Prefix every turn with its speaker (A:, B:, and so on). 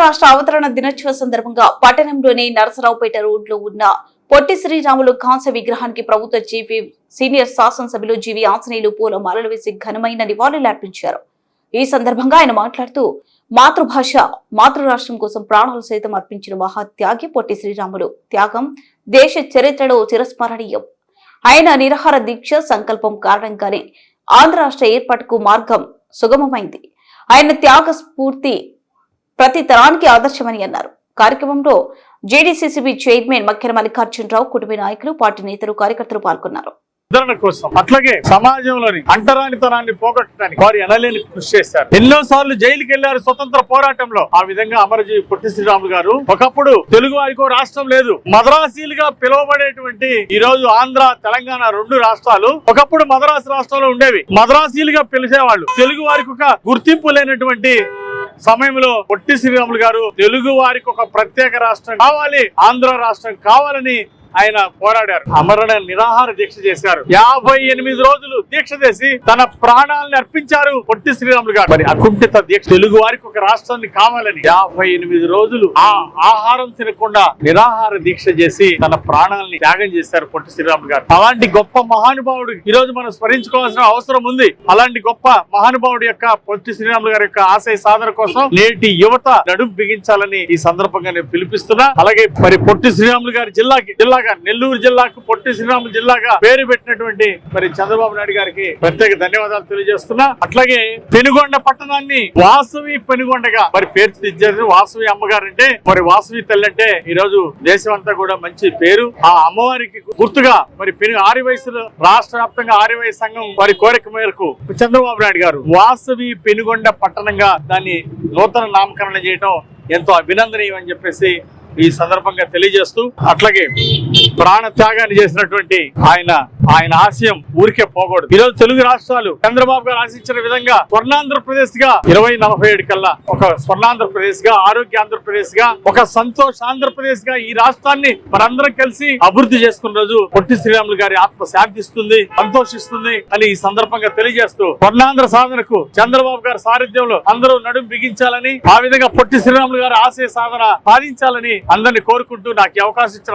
A: రాష్ట్ర అవతరణ దినోత్సవ సందర్భంగా పట్టణంలోని నరసరావుపేట రోడ్లో ఉన్న పొట్టి శ్రీరాములు కాంస్య విగ్రహానికి ప్రభుత్వ చీఫ్ సీనియర్ శాసనసభ్యులు జీవి ఆంజనేయులు పూల మాలలు వేసి ఘనమైన నివాళులర్పించారు ఈ సందర్భంగా ఆయన మాట్లాడుతూ మాతృభాష మాతృరాష్ట్రం కోసం ప్రాణాలు సైతం అర్పించిన మహాత్యాగి పొట్టి శ్రీరాములు. త్యాగం దేశ చరిత్రలో చిరస్మరణీయం. ఆయన నిరహార దీక్ష సంకల్పం కారణంగానే ఆంధ్ర రాష్ట్ర ఏర్పాటుకు మార్గం సుగమమైంది. ఆయన త్యాగ స్ఫూర్తి ప్రతి తరానికి ఆదర్శమని అన్నారు. కార్యక్రమంలో జేడీసీసీబీ చైర్మన్ మక్కెర మల్లికార్జునరావు కుటుంబ నాయకులు పార్టీ నేతలు కార్యకర్తలు పాల్గొన్నారు.
B: ఉద్ధరణ కోసం అట్లాగే సమాజంలోని అంటరానితనాన్ని పోగొట్టడానికి వారు ఎనలేని కృషి చేశారు. ఎన్నో సార్లు జైలుకి వెళ్ళారు స్వతంత్ర పోరాటంలో. ఆ విధంగా అమరజీవి పొట్టి శ్రీరాములు గారు ఒకప్పుడు తెలుగు వారికి రాష్ట్రం లేదు. మద్రాసీలుగా పిలువబడేటువంటి ఈ రోజు ఆంధ్ర తెలంగాణ రెండు రాష్ట్రాలు ఒకప్పుడు మద్రాసు రాష్ట్రంలో ఉండేవి. మద్రాసీలుగా పిలిచేవాళ్ళు. తెలుగు వారికి ఒక గుర్తింపు లేనటువంటి సమయంలో పొట్టి శ్రీరాములు గారు తెలుగు వారికి ఒక ప్రత్యేక రాష్ట్రం కావాలి ఆంధ్ర రాష్ట్రం కావాలని ఆయన పోరాడారు. అమరణ నిరాహార దీక్ష చేశారు. యాభై ఎనిమిది రోజులు దీక్ష చేసి తన ప్రాణాలను అర్పించారు పొట్టి శ్రీరాములు గారు. మరి అకుంఠిత దీక్ష తెలుగు వారికి ఒక రాష్ట్రాన్ని కావాలని యాభై ఎనిమిది రోజులు ఆ ఆహారం తినకుండా నిరాహార దీక్ష చేసి తన ప్రాణాలని త్యాగం చేశారు పొట్టి శ్రీరాములు గారు. అలాంటి గొప్ప మహానుభావుడు ఈ రోజు మనం స్మరించుకోవాల్సిన అవసరం ఉంది. అలాంటి గొప్ప మహానుభావుడి యొక్క పొట్టి శ్రీరాములు గారి యొక్క ఆశయ సాధన కోసం నేటి యువత నడుం బిగించాలని ఈ సందర్భంగా నేను పిలిపిస్తున్నా. అలాగే మరి పొట్టి శ్రీరాములు గారి జిల్లాకి జిల్లాగా నెల్లూరు జిల్లాకు పొట్టి శ్రీరాములు జిల్లాగా పేరు పెట్టినటువంటి మరి చంద్రబాబు నాయుడు గారికి ప్రత్యేక ధన్యవాదాలు తెలియజేస్తున్నా. అట్లాగే పెనుగొండ పట్టణాన్ని వాసవి పెనుగొండగా మరి పేర్చిదిద్దారు వాసవి అమ్మగారు అంటే మరి వాసవి తల్లి అంటే ఈ రోజు దేశం అంతా కూడా మంచి పేరు. ఆ అమ్మవారికి గుర్తుగా మరి పెను ఆర్య వయసులో రాష్ట్ర వ్యాప్తంగా ఆర్య సంఘం వారి కోరిక మేరకు చంద్రబాబు నాయుడు గారు వాసవి పెనుగొండ పట్టణంగా దాన్ని నూతన నామకరణం చేయడం ఎంతో అభినందనీయం అని చెప్పేసి ఈ సందర్భంగా తెలియజేస్తూ అట్లాగే ప్రాణ త్యాగాన్ని చేసినటువంటి ఆయన ఆయన ఆశయం ఊరికే పోకూడదు. ఈరోజు తెలుగు రాష్ట్రాలు చంద్రబాబు గారు ఆశించిన విధంగా స్వర్ణాంధ్రప్రదేశ్గా ఇరవై నలభై ఏడు కల్లా ఒక స్వర్ణాంధ్రప్రదేశ్గా ఆరోగ్య ఆంధ్రప్రదేశ్గా ఒక సంతోష ఆంధ్రప్రదేశ్గా ఈ రాష్ట్రాన్ని మనందరం కలిసి అభివృద్ధి చేసుకున్న రోజు పొట్టి శ్రీరాములు గారి ఆత్మ శాంతిస్తుంది సంతోషిస్తుంది అని ఈ సందర్భంగా తెలియజేస్తూ స్వర్ణాంధ్ర సాధనకు చంద్రబాబు గారి సారథ్యంలో అందరూ నడుం బిగించాలని ఆ విధంగా పొట్టి శ్రీరాములు గారి ఆశయ సాధన సాధించాలని అందరినీ కోరుకుంటూ నాకు అవకాశం ఇచ్చిన